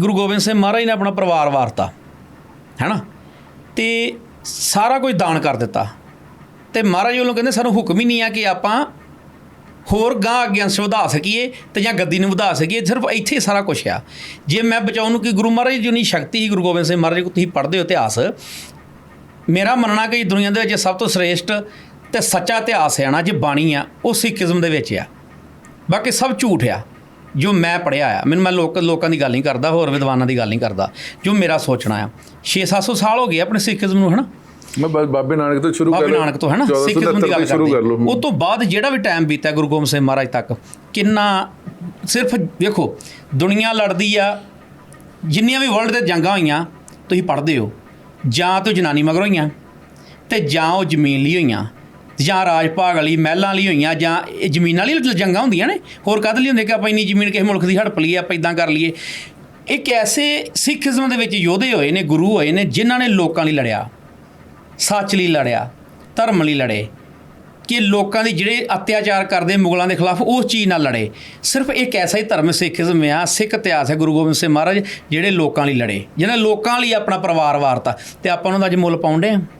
ਗੁਰੂ ਗੋਬਿੰਦ ਸਿੰਘ ਮਹਾਰਾਜ ਨੇ ਆਪਣਾ ਪਰਿਵਾਰ ਵਾਰਤਾ, ਹੈਨਾ? ਤੇ ਸਾਰਾ ਕੁਝ ਦਾਨ ਕਰ ਦਿੱਤਾ। ਤੇ ਮਹਾਰਾਜ ਵੱਲੋਂ ਕਹਿੰਦੇ, ਸਾਨੂੰ ਹੁਕਮ ਹੀ ਨਹੀਂ ਆ ਕਿ ਆਪਾਂ ਹੋਰ ਗਾਂ ਅੱਗੇ ਅੰਸ਼ ਵਧਾ ਸਕੀਏ ਤੇ ਜਾਂ ਗੱਦੀ ਨੂੰ ਵਧਾ ਸਕੀਏ, ਸਿਰਫ ਇੱਥੇ ਹੀ ਸਾਰਾ ਕੁਝ ਆ। ਜੇ ਮੈਂ ਬਚਾਉਣ ਨੂੰ ਕਿ ਗੁਰੂ ਮਹਾਰਾਜ ਜੀ ਦੀ ਸ਼ਕਤੀ ਸੀ, ਗੁਰੂ ਗੋਬਿੰਦ ਸਿੰਘ ਮਹਾਰਾਜ ਕੋ ਤੁਸੀਂ ਪੜ੍ਹਦੇ ਹੋ ਇਤਿਹਾਸ। ਮੇਰਾ ਮੰਨਣਾ ਕਿ ਦੁਨੀਆ ਦੇ ਵਿੱਚ ਸਭ ਤੋਂ ਸ੍ਰੇਸ਼ਟ ਤੇ ਸੱਚਾ ਇਤਿਹਾਸ ਹੈ ਨਾ, ਜੇ ਬਾਣੀ ਆ ਉਹ ਸਿੱਖੀਜ਼ਮ ਦੇ ਵਿੱਚ ਆ। ਬਾਕੀ ਸਭ ਝੂਠ ਆ। ਜੋ ਮੈਂ ਪੜਿਆ ਆ ਮੈਨੂੰ ਮੈਂ ਲੋਕ ਲੋਕਾਂ ਦੀ ਗੱਲ ਨਹੀਂ ਕਰਦਾ ਹੋਰ ਵਿਦਵਾਨਾਂ ਦੀ ਗੱਲ ਨਹੀਂ ਕਰਦਾ ਜੋ ਮੇਰਾ ਸੋਚਣਾ ਆ। 6-700 ਸਾਲ ਹੋ ਗਏ ਆਪਣੇ ਸਿੱਖੀਜ਼ਮ ਨੂੰ ਹਨਾ? ਮੈਂ ਬਾਬੇ ਨਾਨਕ ਤੋਂ ਸ਼ੁਰੂ ਕਰ ਬਾਬੇ ਨਾਨਕ ਤੋਂ ਹੈ ਨਾ ਸਿੱਖੀਜ਼ਮ ਦੀ ਗੱਲ ਸ਼ੁਰੂ ਕਰ ਲਓ। ਉਹ ਤੋਂ ਬਾਅਦ ਜਿਹੜਾ ਵੀ ਟਾਈਮ ਬੀਤਿਆ ਗੁਰੂ ਗੋਬਿੰਦ ਸਿੰਘ ਮਹਾਰਾਜ ਤੱਕ ਕਿੰਨਾ ਸਿਰਫ ਦੇਖੋ ਦੁਨੀਆ ਲੜਦੀ ਆ ਜਿੰਨੀਆਂ ਵੀ ਵਰਲਡ ਤੇ ਜੰਗਾਂ ਹੋਈਆਂ ਤੁਸੀਂ ਪੜ੍ਹਦੇ ਹੋ ਜਾਂ ਤਾਂ ਜਨਾਨੀ ਮਗਰ ਹੋਈਆਂ ਤੇ ਜਾਂ ਉਹ ਜ਼ਮੀਨ ਲਈ ਹੋਈਆਂ। ਜਾਂ ਰਾਜ ਭਾਗ ਵਾਲੀ ਮਹਿਲਾਂ ਲਈ ਹੋਈਆਂ ਜਾਂ ਇਹ ਜ਼ਮੀਨਾਂ ਲਈ ਜੰਗਾਂ ਹੁੰਦੀਆਂ ਨੇ, ਹੋਰ ਕਦ ਲਈ ਹੁੰਦੇ ਕਿ ਆਪਾਂ ਇੰਨੀ ਜ਼ਮੀਨ ਕਿਸੇ ਮੁਲਕ ਦੀ ਹੜਪ ਲਈਏ, ਆਪਾਂ ਇਦਾਂ ਕਰ ਲਈਏ। ਇੱਕ ਐਸੇ ਸਿੱਖੀਜ਼ਮ ਦੇ ਵਿੱਚ ਯੋਧੇ ਹੋਏ ਨੇ, ਗੁਰੂ ਹੋਏ ਨੇ, ਜਿਨ੍ਹਾਂ ਨੇ ਲੋਕਾਂ ਲਈ ਲੜਿਆ, ਸੱਚ ਲਈ ਲੜਿਆ, ਧਰਮ ਲਈ ਲੜੇ, ਕਿ ਲੋਕਾਂ ਦੀ ਜਿਹੜੇ ਅਤਿਆਚਾਰ ਕਰਦੇ ਮੁਗਲਾਂ ਦੇ ਖਿਲਾਫ ਉਸ ਚੀਜ਼ ਨਾਲ ਲੜੇ। ਸਿਰਫ ਇੱਕ ਐਸਾ ਹੀ ਧਰਮ ਸਿੱਖੀਜ਼ਮ ਆ, ਸਿੱਖ ਇਤਿਹਾਸ ਹੈ ਗੁਰੂ ਗੋਬਿੰਦ ਸਿੰਘ ਮਹਾਰਾਜ, ਜਿਹੜੇ ਲੋਕਾਂ ਲਈ ਲੜੇ, ਜਿਹਨਾਂ ਲੋਕਾਂ ਲਈ ਆਪਣਾ ਪਰਿਵਾਰ ਵਾਰਤਾ, ਤੇ ਆਪਾਂ ਉਹਨਾਂ ਦਾ ਅੱਜ ਮੁੱਲ ਪਾਉਂਦੇ ਆ।